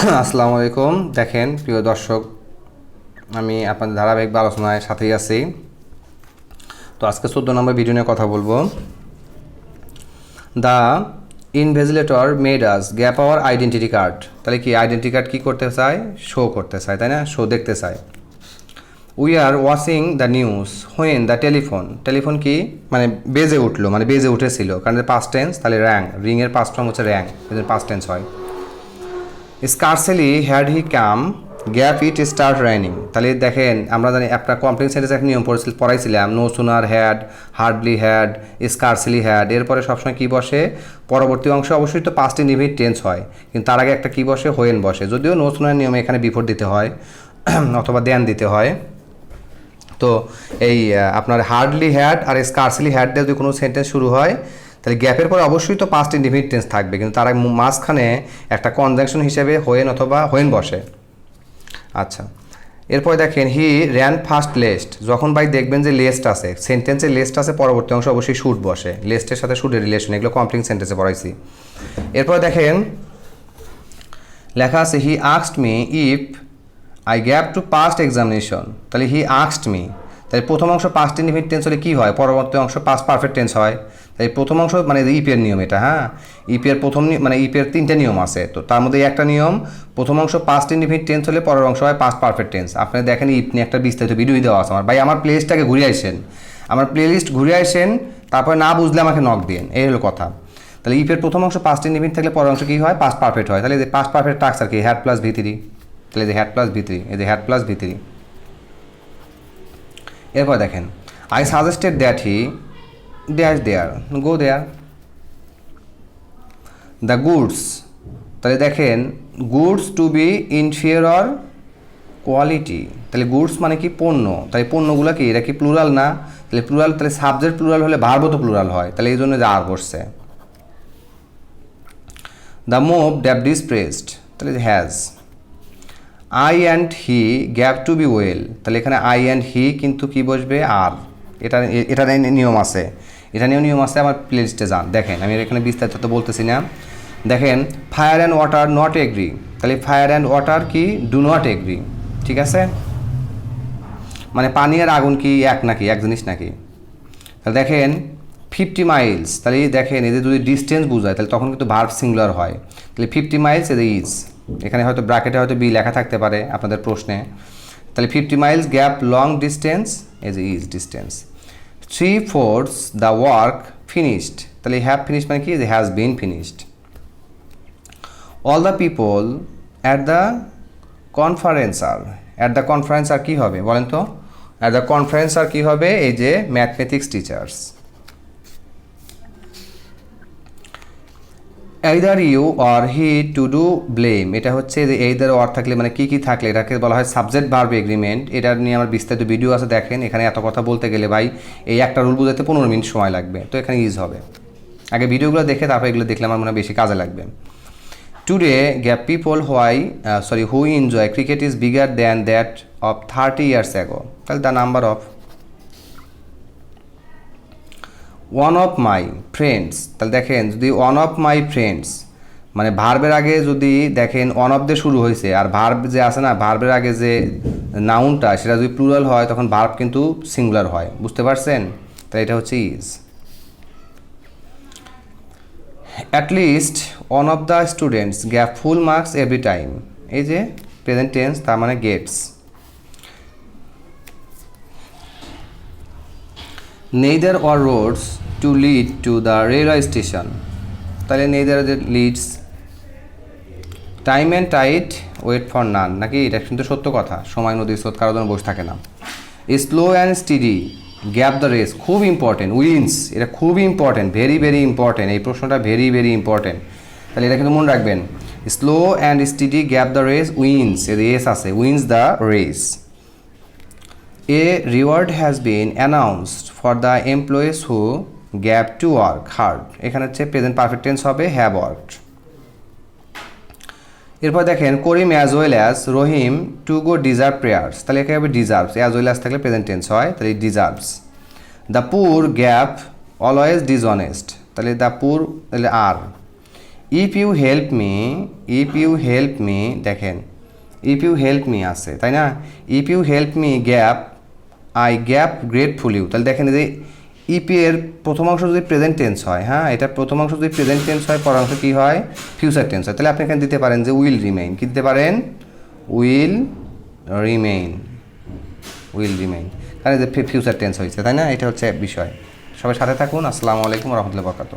আসসালামু আলাইকুম। দেখেন, প্রিয় দর্শক, আমি আপনাদের ধারাবাহিক আলোচনায় সাথেই আছি। তো আজকে চোদ্দ নম্বর ভিডিও নিয়ে কথা বলব। The invigilator made us gap our identity card. তাহলে কি আইডেন্টি কার্ড কী করতে চায়? শো করতে চায়, তাই না? শো দেখতে চায়। We are watching the news when the telephone telephone কি? মানে বেজে উঠল মানে বেজে উঠেছিল। কারণ পাস্ট টেন্স তাহলে র্যাং রিংয়ের পাস্ট ফর্ম হচ্ছে র্যাং পাস্ট টেন্স হয়। Scarcely had he come gap it start raining তাহলে দেখেন, আমরা জানি আপনার কমপ্লেন সেন্টেন্স একটা নিয়ম পড়াইছিলাম। No sooner had hardly had scarcely had এরপরে সবসময় কী বসে? পরবর্তী অংশে অবশ্যই তো পাঁচটি নিভিড টেন্স হয়। কিন্তু তার আগে একটা কী বসে? হোয়েন বসে। যদিও নো সুনার নিয়মে এখানে বিফোর দিতে হয়, অথবা দেন দিতে হয়। তো এই আপনার হার্ডলি হ্যাড আর স্কার্সলি হ্যাড দিয়ে যদি কোনো সেন্টেন্স শুরু হয় তাহলে গ্যাপের পরে অবশ্যই তো পাঁচটি ইন্ডিভিড টেন্স থাকবে, কিন্তু তার মাঝখানে একটা কনজাংশন হিসেবে হোয়েন অথবা হোয়েন বসে। আচ্ছা এরপরে দেখেন হি র্যান ফার্স্ট লেস্ট যখন ভাই দেখবেন যে লেস্ট আছে সেন্টেন্সের লেস্ট আছে, পরবর্তী অংশ অবশ্যই শুট বসে। লেস্টের সাথে শুটের রিলেশন এগুলো কমপ্লিট সেন্টেন্সে পড়াইছি। এরপর দেখেন, লেখা আছে he আক্সড me if I gap to past examination তাহলে হি আক্সড মি তাহলে প্রথম অংশ পাস্ট ইনডিফিনিট টেন্স হলে কী হয়? পরবর্তী অংশ পাস্ট পারফেক্ট টেন্স হয়। তাই প্রথম অংশ মানে ইপিএর নিয়ম এটা হ্যাঁ? ইপিএর প্রথম মানে ইপিএর তিনটে নিয়ম আছে। তো তার মধ্যে একটা নিয়ম, প্রথম অংশ পাস্ট ইনডিফিনিট টেন্স হলে পরের অংশ হয় পাস্ট পারফেক্ট টেন্স আপনি দেখেন ইপ নিয়ে একটা বিস্তারিত ভিডিও দেওয়া আছে আমার। ভাই, আমার প্লেলিস্টটাকে ঘুরে আসেন আমার প্লেলিস্ট ঘুরে আসেন তারপরে না বুঝলে আমাকে নক দিন এই হলো কথা। তাহলে ইপের প্রথম অংশ পাস্ট ইনডিফিনিট থাকলে পরের অংশ কী হয়? পাস্ট পারফেক্ট হয়। তাহলে পাস্ট পারফেক্ট টাক্স আর কি হ্যাড প্লাস ভি থ্রি তাহলে যে হ্যাড প্লাস ভিতরি এই যে হ্যাড প্লাস ভি থ্রি এরপর দেখেন I suggested that he dash there go there the goods তাহলে দেখেন goods to be inferior quality তাহলে গুডস মানে কি? পণ্য, তাহলে পণ্যগুলো কি? এটা কি প্লুরাল না? তাহলে প্লুরাল তাহলে সাবজেক্ট প্লুরাল হলে ভার্ব তো প্লুরাল হয়, তাহলে এই জন্য যে বসছে দ্য মুভ ড্যাব ডিসপ্রেসড তাহলে has I and he gap to be well তাহলে এখানে আই অ্যান্ড হি কিন্তু কি বসবে? আর এটা এটা নিয়ে নিয়ম আছে। এটা নিয়েও নিয়ম আছে আমার প্লেলিস্টে যান। দেখেন, আমি এখানে বিস্তারিত তো বলতেছি না। দেখেন fire and water not agree তাহলে ফায়ার অ্যান্ড ওয়াটার কি? ডু নট এগ্রি ঠিক আছে? মানে পানি আর আগুন কি এক নাকি? এক জিনিস নাকি? তাহলে দেখেন ফিফটি মাইলস তাহলে দেখেন এদের যদি ডিস্টেন্স বোঝায়, তাহলে তখন কিন্তু ভার্ব সিঙ্গুলার হয়। তাহলে ফিফটি মাইলস এদের ইজ এখানে হয়তো ব্র্যাকেটে হয়তো বি লেখা থাকতে পারে আপনাদের প্রশ্নে। তাহলে fifty miles gap long distance as is distance three fourths the work finished তাহলে হ্যাভ ফিনিশড মানে কি? Has been finished all the people at the conference R at the conference আর কী হবে? বলেন তো। অ্যাট দ্য কনফারেন্স আর কী হবে? এই যে mathematics teachers either you or he to do blame এটা হচ্ছে যে এইদার অর থাকলে মানে কী কী থাকলে? এটাকে বলা হয় সাবজেক্ট ভার্ব এগ্রিমেন্ট এটা নিয়ে আমার বিস্তারিত ভিডিও আছে, দেখেন। এখানে এত কথা বলতে গেলে ভাই এই একটা রুল বোঝাতে পনেরো মিনিট সময় লাগবে। তো এখানে ইজ হবে। আগে ভিডিওগুলো দেখে তারপর এগুলো দেখলে আমার মনে হয় বেশি কাজে লাগবে। Today gap people why sorry who enjoy cricket is bigger than that of thirty years ago তাহলে the number of one of my friends তাহলে দেখেন যদি ওয়ান অফ মাই ফ্রেন্ডস মানে ভার্বের আগে যদি দেখেন ওয়ান অফ দিয়ে শুরু হয়েছে, আর ভার্ব যে আছে না ভার্বের আগে যে নাউনটা সেটা যদি প্লুরাল হয়, তখন ভার্ব কিন্তু সিঙ্গুলার হয়। বুঝতে পারছেন? তাহলে এটা হচ্ছে is at least one of the students gap full marks every time এই যে প্রেজেন্ট টেন্স তার মানে gates neither or roads to lead to the railway station তাহলে নেইদার যে leads time and tight wait for none নাকি এটা কিন্তু সত্য কথা। সময় নদীর স্রোত, কারও জন্য বসে থাকে না। Slow and steady gap the race খুব ইম্পর্টেন্ট উইন্স এটা খুব ইম্পর্টেন্ট ভেরি ভেরি ইম্পর্টেন্ট এই প্রশ্নটা ভেরি ভেরি ইম্পর্টেন্ট তাহলে এটা কিন্তু মনে রাখবেন slow and steady gap the race wins এর রেস আছে wins the race A reward has been announced for the employees who gap to work hard এখানে হচ্ছে প্রেজেন্ট পারফেক্ট টেন্স হবে হ্যাভ ওয়ার্কড এরপর দেখেন, Karim as well as Rahim to go deserve prayers তাহলে এখানে হবে deserves as well as থাকলে present tense হয়, তাহলে deserves the poor gap always dishonest তাহলে দ্য পুর তাহলে আর if you help me if you help me দেখেন if you help me আছে, তাই না? If you help me gap I gap grateful you তাহলে দেখেন যে ইপি এর প্রথম অংশ যদি প্রেজেন্ট টেন্স হয় হ্যাঁ এটা প্রথমাংশ যদি প্রেজেন্ট টেন্স হয় পর অংশ কী হয়? ফিউচার টেন্স হয়। তাহলে আপনি এখানে দিতে পারেন যে উইল রিমেইন কী দিতে পারেন? উইল রিমেইন উইল রিমেইন কারণ যে ফিউচার টেন্স হয়েছে, তাই না? এটা হচ্ছে বিষয়। সবাই সাথে থাকুন। আসসালামু আলাইকুম রহমতুল্লাহ বরকাত